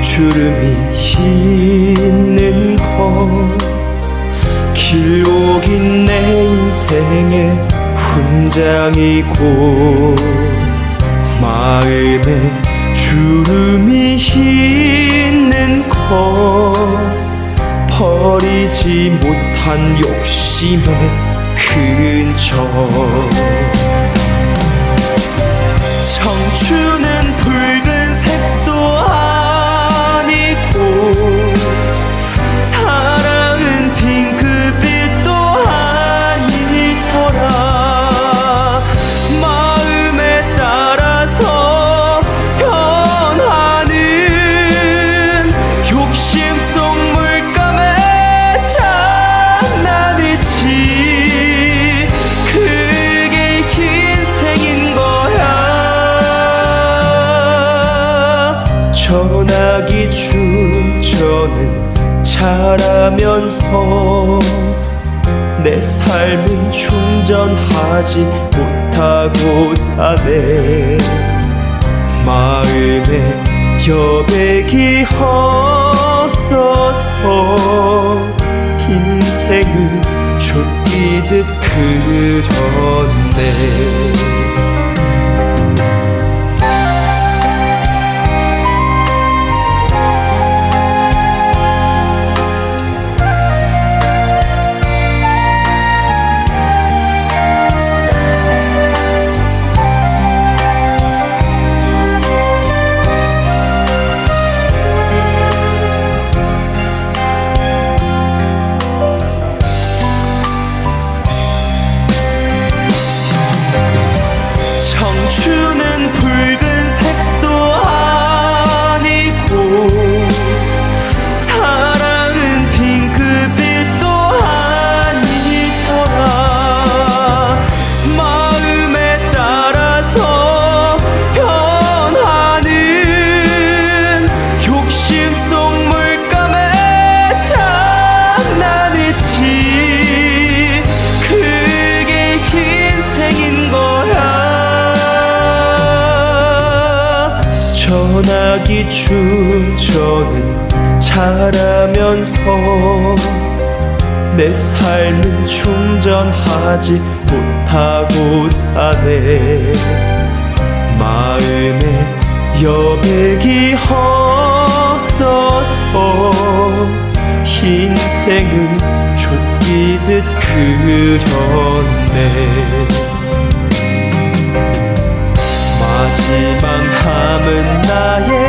주름이 있는 건 길고 긴 내 인생의 훈장이고 마음에 주름이 있는 건 버리지 못한 욕심의 흔적 전화기 충전은 잘하면서 내 삶은 충전하지 못하고 사네. 마음에 여백이 없어서 인생을 쫓기듯 그렸네 전화기 충전은 잘하면서 내 삶은 충전하지 못하고 사네. 마음에 여백이 없어서 인생을 쫓기듯 그렸네 남은 나의